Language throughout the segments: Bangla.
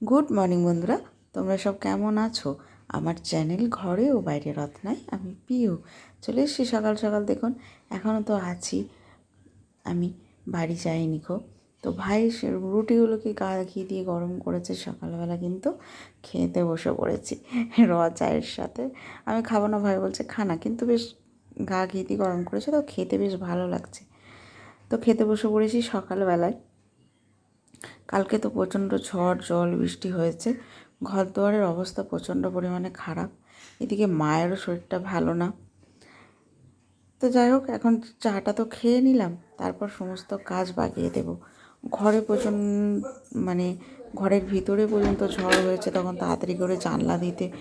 গুড মর্নিং বন্ধুরা। তোমরা সব কেমন আছো? আমার চ্যানেল ঘরে ও বাইরে রত্নায় আমি পিউ। চলে এসছি সকাল সকাল, দেখুন এখনও তো আছি। আমি বাড়ি যাইনি খো তো ভাই, সে রুটিগুলোকে গা ঘি দিয়ে গরম করেছে? সকালবেলা কিন্তু খেতে বসে পড়েছি র চায়ের সাথে। আমি খাব না, ভাই বলছে খানা কিন্তু বেশ গা ঘি দিয়ে গরম করেছে, তো খেতে বেশ ভালো লাগছে। তো খেতে বসে পড়েছি সকালবেলায়। কালকে তো প্রচণ্ড ঝড়, জল, বৃষ্টি হয়েছে। ঘর দুয়ারের অবস্থা প্রচণ্ড পরিমাণে খারাপ। এদিকে মায়েরও শরীরটা ভালো না। তো যাই হোক, এখন চাটা তো খেয়ে নিলাম, তারপর সমস্ত কাজ বাগিয়ে দেব। ঘরে প্রচণ্ড মানে ঘরের ভিতরে পর্যন্ত ঝড় হয়েছে, তখন তাড়াতাড়ি করে জানলা দিতে।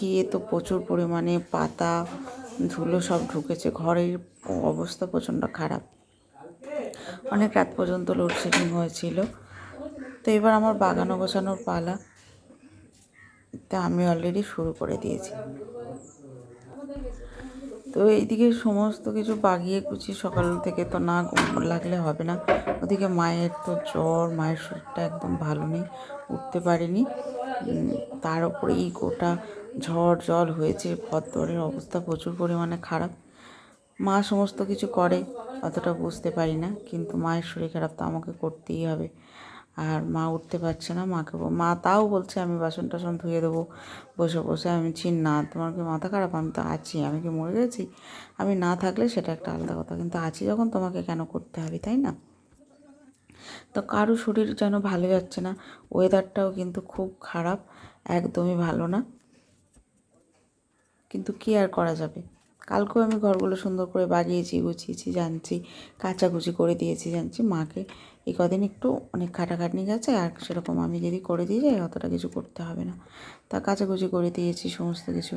গিয়ে তো প্রচুর পরিমাণে পাতা, ধুলো সব ঢুকেছে। ঘরের অবস্থা প্রচণ্ড খারাপ। অনেক রাত পর্যন্ত লোডশেডিং হয়েছিল। তো এবার আমার বাগানো গোছানোর পালা। তা আমি অলরেডি শুরু করে দিয়েছি। তো এইদিকে সমস্ত কিছু বাগিয়ে কুচিয়ে সকাল থেকে তো না লাগলে হবে না। ওদিকে মায়ের তো জ্বর, মায়ের শরীরটা একদম ভালো নেই, উঠতে পারেনি। তার উপরে এই গোটা ঝড় জল হয়েছে ভদ্রের অবস্থা প্রচুর পরিমাণে খারাপ। মা সমস্ত কিছু করে, অতটা বুঝতে পারি না, কিন্তু মায়ের শরীর খারাপ তো আমাকে করতেই হবে। আর মা উঠতে পারছে না, মাকে মা তাও বলছে, আমি বাসন টাসন ধুয়ে দেবো, বসে বসে আমি ছি না, তোমার কি মাথা খারাপ? আমি তো আছি, আমি কি মরে গেছি? আমি না থাকলে সেটা একটা আলাদা কথা, কিন্তু আছি যখন তোমাকে কেন করতে হবে, তাই না? তো কারও শরীর যেন ভালো যাচ্ছে না ওয়েদারটাও কিন্তু খুব খারাপ, একদমই ভালো না। কিন্তু কী আর করা যাবে? কালকেও আমি ঘরগুলো সুন্দর করে বাগিয়েছি, গুছিয়েছি, জানছি, কাচাকুচি করে দিয়েছি, জানছি মাকে এই কদিন একটু অনেক খাটাখাটনি গেছে আর সেরকম আমি যদি করে দিয়ে যাই অতটা কিছু করতে হবে না। তা কাচাকুচি করে দিয়েছি, সমস্ত কিছু।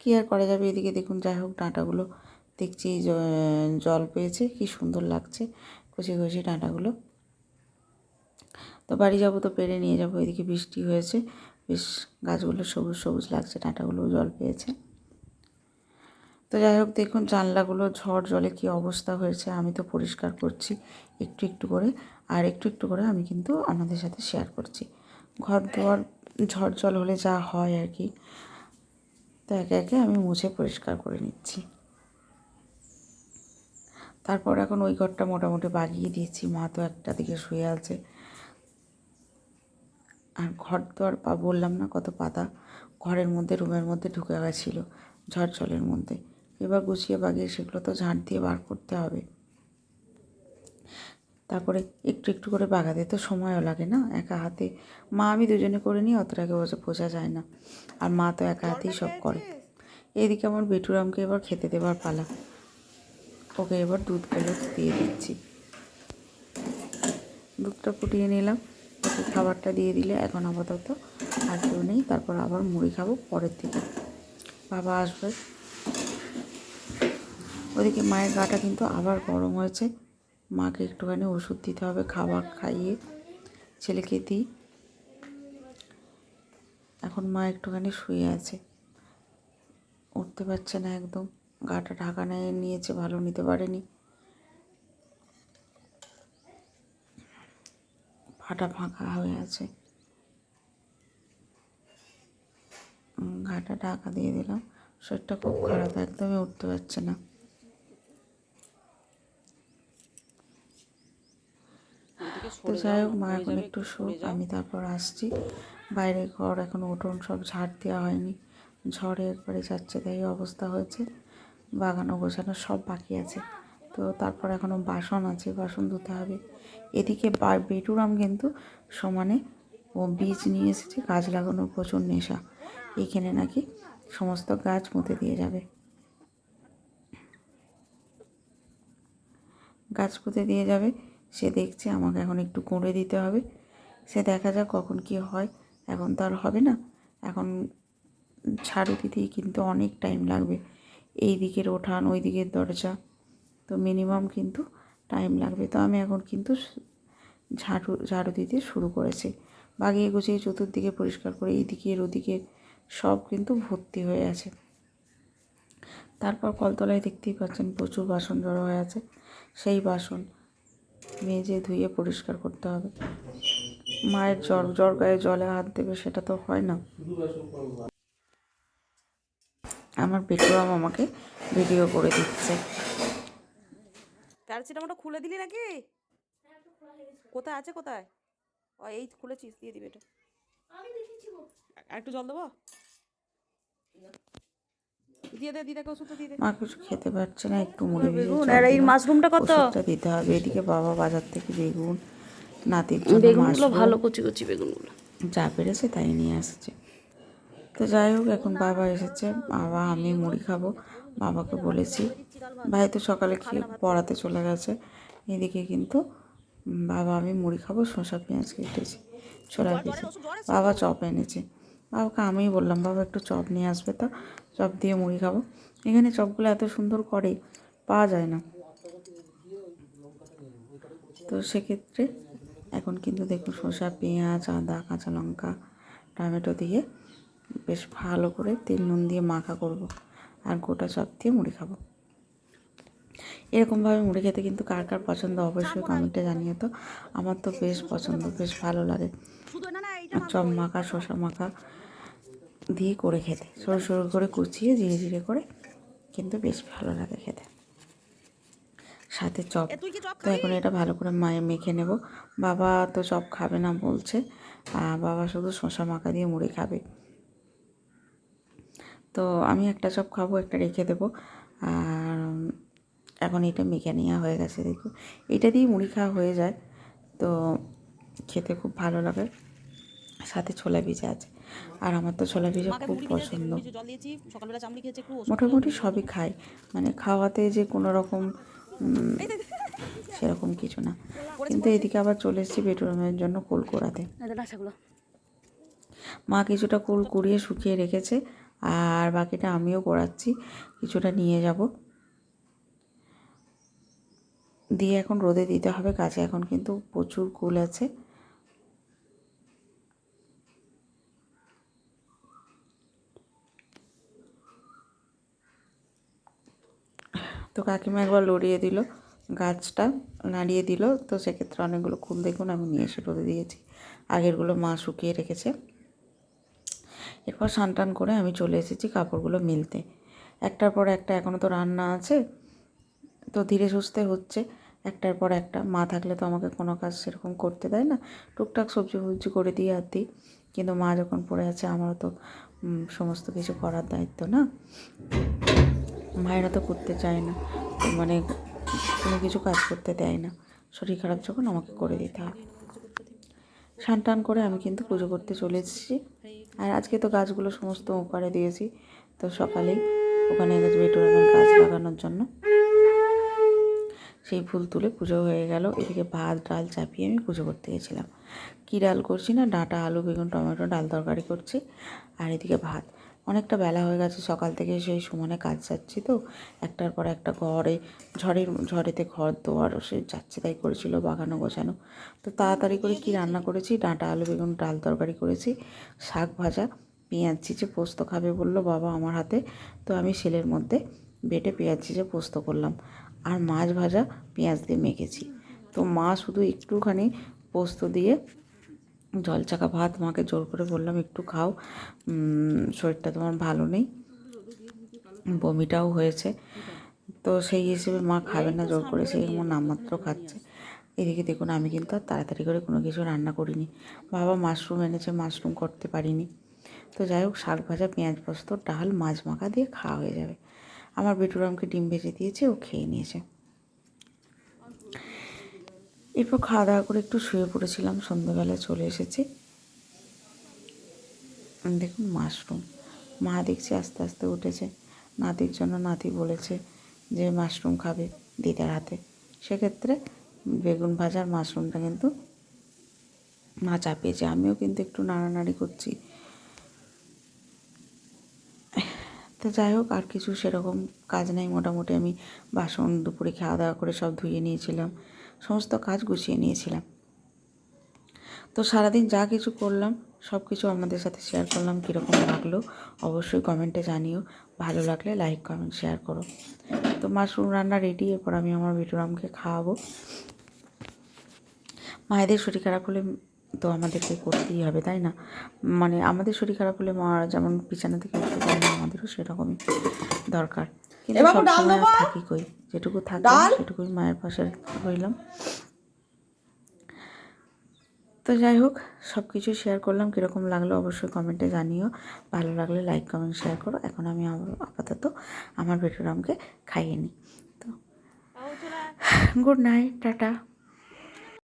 কী আর করা যাবে এদিকে দেখুন, যাই হোক ডাঁটাগুলো দেখছি জল পেয়েছে, কি সুন্দর লাগছে কচি কচি ডাঁটাগুলো। তো বাড়ি যাব তো পেরে নিয়ে যাব, এদিকে বৃষ্টি হয়েছে, বেশ গাছগুলো সবুজ সবুজ লাগছে, ডাঁটাগুলোও জল পেয়েছে। তো যাই হোক, দেখুন জানলাগুলো ঝড় জলে কী অবস্থা হয়েছে, আমি তো পরিষ্কার করছি একটু একটু করে, আর একটু একটু করে আমি কিন্তু আপনাদের সাথে শেয়ার করছি। ঘর দুয়ার ঝড় জল হলে যা হয় আর কি, তো একে একে আমি মুছে পরিষ্কার করে নিচ্ছি। তারপর এখন ওই ঘরটা মোটামুটি বাগিয়ে দিয়েছি, মা তো একটা দিকে শুয়ে আছে। আর ঘর পা, বললাম না কত পাতা, ঘরের মধ্যে, রুমের মধ্যে ঢুকে গেছিল ঝড় জলের মধ্যে। এবার গুছিয়ে বাগিয়ে সেগুলো তো ঝাঁট দিয়ে বার করতে হবে। তারপরে একটু একটু করে বাগাতে তো সময়ও লাগে না, একা হাতে। মা আমি দুজনে করে নিই অতটাকে বোঝা যায় না। আর মা তো একা হাতেই সব করে। এদিকে আমার বেটুরামকে এবার খেতে দেবার পালা। ওকে এবার দুধগুলো দিয়ে দিচ্ছি। দুধটা ফুটিয়ে নিলাম। ওকে খাবারটা দিয়ে দিলে এখন আপাতত আর কেউ নেই, তারপর আবার মুড়ি খাব পরের দিকে বাবা আসবে। ওদিকে মায়ের গাটা কিন্তু আবার গরম হয়েছে। মাকে একটুখানি ওষুধ দিতে হবে, খাবার খাইয়ে ছেলেকে দিই। এখন মা একটুখানি শুয়ে আছে। উঠতে পারছে না একদম। গাটা ঢাকা নিয়ে নিয়েছে, ভালো নিতে পারেনি। ফাটা ফাঁকা হয়ে আছে। ঘাটা ঢাকা দিয়ে দিলাম। শরীরটা খুব খারাপ, একদমই উঠতে পারছে না। তো যাই হোক মা এখন একটু শোক আমি তারপর আসছি। বাইরে ঘর এখন উঠোন সব ঝাড় দেওয়া হয়নি। ঝড়ে একবারে যাচ্ছে তাই অবস্থা হয়েছে। বাগানো গোছানো সব বাকি আছে। তো তারপর এখনও বাসন আছে বাসন ধুতে হবে। এদিকে বেটুরাম কিন্তু সমানে ও বীজ নিয়ে এসেছে গাছ লাগানোর প্রচুর নেশা। এখানে নাকি সমস্ত গাছ মুতে দিয়ে যাবে। গাছ পুঁতে দিয়ে যাবে। সে দেখছে আমাকে এখন একটু কুঁড়ে দিতে হবে। সে দেখা যাক কখন কি হয়। এখন তো আর হবে না। এখন ঝাড়ু দিতেই কিন্তু অনেক টাইম লাগবে। এই দিকের ওঠান, ওই দিকের দরজা। তো মিনিমাম কিন্তু টাইম লাগবে। তো আমি এখন কিন্তু ঝাড়ু ঝাড়ু দিতে শুরু করেছি। বাগিয়ে গুছিয়ে চতুর্দিকে পরিষ্কার করে এইদিকের ওদিকে সব কিন্তু ভর্তি হয়ে আছে। তারপর কলতলায় দেখতেই পাচ্ছেন প্রচুর বাসন জড়ো হয়ে আছে। সেই বাসন মেজে ধুয়ে পরিষ্কার করতে হবে। মায়ের জ্বর জ্বর গায়ে জলে হাত দেবে সেটা তো হয় না। আমার বেটুরাম আমাকে ভিডিও করে দিচ্ছে। প্যারাসিটামলটা খুলে দিলি নাকি? কোথায় আছে কোথায়? ও এই খুলেছিস দিয়ে দিবে এটা। আর একটু জল দেবো? মা কিছু খেতে পারছে না একটু মুড়ি বেগুন আর এই মাশরুমটা কত? ওষুধটা দিতে হবে এদিকে বাবা বাজার থেকে বেগুন নাতির জন্য বেগুনগুলো ভালো কচি কচি বেগুনগুলো। যা পেরেছে তাই নিয়ে আসছে। তো যাই হোক এখন বাবা এসেছে বাবা আমি মুড়ি খাব বাবাকে বলেছি। ভাই তো সকালে খেয়ে পড়াতে চলে গেছে এদিকে কিন্তু বাবা আমি মুড়ি খাব শসা পেঁয়াজ কেটেছি ছোলা পেয়েছি বাবা চপ এনেছে। বাবাকে আমিই বললাম বাবা একটু চপ নিয়ে আসবে তো। চপ দিয়ে মুড়ি খাব। এখানে চপগুলো এত সুন্দর করে পাওয়া যায় না। তো সেক্ষেত্রে এখন কিন্তু দেখুন শসা পেঁয়াজ আদা কাঁচা লঙ্কা টমেটো দিয়ে বেশ ভালো করে তেল নুন দিয়ে মাখা করব আর গোটা চপ দিয়ে মুড়ি খাব। এরকমভাবে মুড়ি খেতে কিন্তু কার কার পছন্দ অবশ্যই কমেন্টে জানিয়ে তো। আমার তো বেশ পছন্দ বেশ ভালো লাগে। চপ মাখা শসা মাখা দিয়ে করে খেতে। সরু সরু করে কুচিয়ে ধীরে ধীরে করে কিন্তু বেশ ভালো লাগে খেতে। সাথে চপ। তো এখন এটা ভালো করে মায়ে মেখে নেব। বাবা তো চপ খাবে না বলছে। আর বাবা শুধু শসা মাখা দিয়ে মুড়ি খাবে। তো আমি একটা চপ খাব একটা রেখে দেবো। আর এখন এটা মেখে নেওয়া হয়ে গেছে দেখুন এটা দিয়ে মুড়ি খাওয়া হয়ে যায়। তো খেতে খুব ভালো লাগে। সাথে ছোলা ভিজা আছে। আর আমার তো ছোলা ভিজা খুব পছন্দ। মোটামুটি সবই খাই। মানে খাওয়াতে যে কোনো রকম সেরকম কিছু না। কিন্তু এদিকে আবার চলে এসেছি বেডরুমের জন্য কোল কোড়াতে মা কিছুটা কোল কুড়িয়ে শুকিয়ে রেখেছে আর বাকিটা আমিও করাচ্ছি কিছুটা নিয়ে যাব। দিয়ে এখন রোদে দিতে হবে গাছে এখন কিন্তু প্রচুর কুল আছে। তো কাকিমা একবার লড়িয়ে দিল গাছটা, নাড়িয়ে দিল। তো সেক্ষেত্রে অনেকগুলো কুল দেখুন, আমি নিয়ে এসে রোদে দিয়েছি। আগেরগুলো মা শুকিয়ে রেখেছে। এরপর টান করে আমি চলে এসেছি কাপড়গুলো মিলতে। একটার পর একটা এখনও তো রান্না আছে, তো ধীরে সুস্থে হচ্ছে। একটার পর একটা, মা থাকলে তো আমাকে কোনো কাজ সেরকম করতে দেয় না। টুকটাক সবজি ফুবজি করে দিয়ে আর দিই। কিন্তু মা যখন পড়ে আছে, আমারও তো সমস্ত কিছু করার দায়িত্ব না। মায়েরা তো করতে চায় না। মানে কোনো কিছু কাজ করতে দেয় না। শরীর খারাপ যখন আমাকে করে দিতে হয় স্নান টান করে আমি কিন্তু পুজো করতে চলে এসেছি। আর আজকে তো গাছগুলো সমস্ত ওপারে দিয়েছি। তো সকালেই ওখানে গেছে বেটুরামের গাছ লাগানোর জন্য সেই ফুল তুলে পুজো হয়ে গেল। এদিকে ভাত, ডাল চাপিয়ে আমি পুজো করতে গেছিলাম। কী ডাল করছি না? ডাঁটা, আলু, বেগুন, টমেটো, ডাল তরকারি করছি। আর এদিকে ভাত। অনেকটা বেলা হয়ে গেছে, সকাল থেকে সেই সমানে কাজ যাচ্ছি তো। একটার পর একটা ঘরে, ঝড়ের, ঝড়েতে ঘর দোয়ার সে যাচ্ছে তাই করেছিল বাগানো গোছানো। তো তাড়াতাড়ি করে কি রান্না করেছি? ডাঁটা, আলু, বেগুন, ডাল তরকারি করেছি, শাক ভাজা, পেঁয়াজ চিচে পোস্ত খাবে বলল বাবা আমার হাতে। তো আমি সেলের মধ্যে বেটে পেঁয়াজ চিচে পোস্ত করলাম আর মাছ ভাজা পেঁয়াজ দিয়ে মেখেছি। তো মা শুধু একটুখানি পোস্ত দিয়ে জল চাকা ভাত মাকে জোর করে বললাম, একটু খাও। শরীরটা তোমার ভালো নেই। বমিটাও হয়েছে। তো সেই হিসেবে মা খাবে না জোর করে, সেই আমার নামমাত্র খাচ্ছে। এদিকে দেখুন, আমি কিন্তু আর তাড়াতাড়ি করে কোনো কিছু রান্না করিনি। বাবা মাশরুম এনেছে, মাশরুম করতে পারিনি। তো যাই হোক, শাক ভাজা, পেঁয়াজ পোস্ত, ডাল, মাছ মাখা দিয়ে খাওয়া হয়ে যাবে। আমার বেটুরামকে ডিম ভেজে দিয়েছে, ও খেয়ে নিয়েছে। এরপর খাওয়া দাওয়া করে একটু শুয়ে পড়েছিলাম, সন্ধ্যাবেলায় চলে এসেছি। দেখুন মাশরুম। মা দেখছি আস্তে আস্তে উঠেছে। নাতির জন্য নাতি বলেছে যে মাশরুম খাবে দিদার হাতে। সেক্ষেত্রে বেগুন ভাজার মাশরুমটা কিন্তু মা চাপিয়েছে। আমিও কিন্তু একটু নাড়ানাড়ি করছি। তো যাই হোক, আর কিছু সেরকম কাজ নেই। মোটামুটি আমি বাসন দুপুরে খাওয়া দাওয়া করে সব ধুয়ে নিয়েছিলাম। সমস্ত কাজ গুছিয়ে নিয়েছিলাম। তো সারাদিন যা কিছু করলাম, সব কিছু আপনাদের সাথে শেয়ার করলাম, কীরকম লাগল অবশ্যই কমেন্টে জানিও। ভালো লাগলে লাইক কমেন্ট শেয়ার করো। তো মাশরুম রান্না রেডি এরপর আমি আমার বিটুরামকে খাওয়াবো। মায়েদের শরীর খারাপ হলে তো আমাদেরকে করতেই হবে, তাই না? মানে আমাদের শরীর খারাপ হলে মা যেমন বিছানা থেকে উঠতে পারে না, আমাদেরও সেরকমই দরকার। কিন্তু সবসময় আর থাকি কই? যেটুকু থাকি? সেটুকুই মায়ের পাশে রইলাম। তো যাই হোক সব কিছু শেয়ার করলাম কীরকম লাগল অবশ্যই কমেন্টে জানিও। ভালো লাগলে লাইক কমেন্ট শেয়ার করো। এখন আমি আপাতত আমার বেটুরামকে খাইয়ে নিই। তো গুড নাইট টাটা।